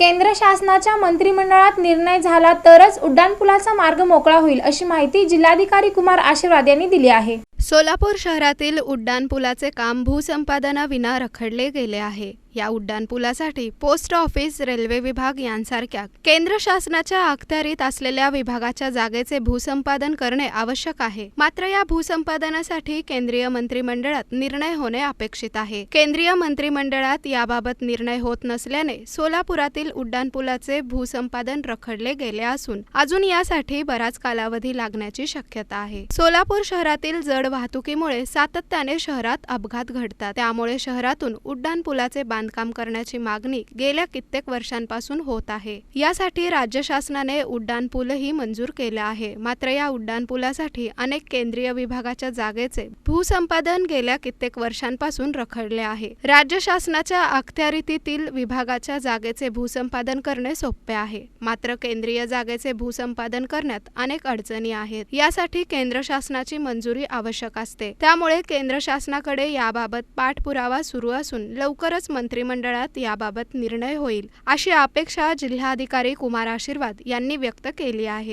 केंद्र शासनाच्या मंत्रिमंडळात निर्णय झाला तरच उड्डाणपुलाचा मार्ग मोकळा होईल अशी माहिती जिल्हाधिकारी कुमार आशीर्वाद यांनी दिली आहे. सोलापूर शहरातील उड्डाणपुलाचे काम भूसंपादनाविना रखडले गेले आहे. या उड्डाणपुलासाठी पोस्ट ऑफिस रेल्वे विभाग यांसारख्या केंद्र शासनाच्या अखत्यारीत असलेल्या विभागाच्या जागेचे भूसंपादन करणे आवश्यक आहे. मात्र या भूसंपादनासाठी केंद्रीय मंत्रिमंडळात निर्णय होणे अपेक्षित आहे. केंद्रीय मंत्रिमंडळात याबाबत निर्णय होत नसल्याने सोलापुरातील उड्डाणपुलाचे भूसंपादन रखडले गेले असून अजून यासाठी बराच कालावधी लागण्याची शक्यता आहे. सोलापूर शहरातील जड वाहतुकीमुळे सातत्याने शहरात अपघात घडतात. त्यामुळे शहरातून उड्डाणपुलाचे बांधकाम करण्याची मागणी गेल्या कित्येक वर्षांपासून होत आहे. यासाठी राज्य शासनाने उड्डाणपूलही मंजूर केलं आहे. मात्र या उड्डाणपुलासाठी अनेक केंद्रीय विभागाच्या जागेचे भूसंपादन गेल्या कित्येक वर्षांपासून रखडले आहे. राज्य शासनाच्या अखत्यारीतील विभागाच्या जागेचे भूसंपादन करणे सोपे आहे. मात्र केंद्रीय जागेचे भूसंपादन करण्यात अनेक अडचणी आहेत. यासाठी केंद्र शासनाची मंजुरी आवश्यक असते. त्यामुळे केंद्र शासनाकडे याबाबत पाठपुरावा सुरू असून लवकरच मंत्रिमंडळात याबाबत निर्णय होईल अशी अपेक्षा जिल्हाधिकारी कुमार आशीर्वाद यांनी व्यक्त केली आहे.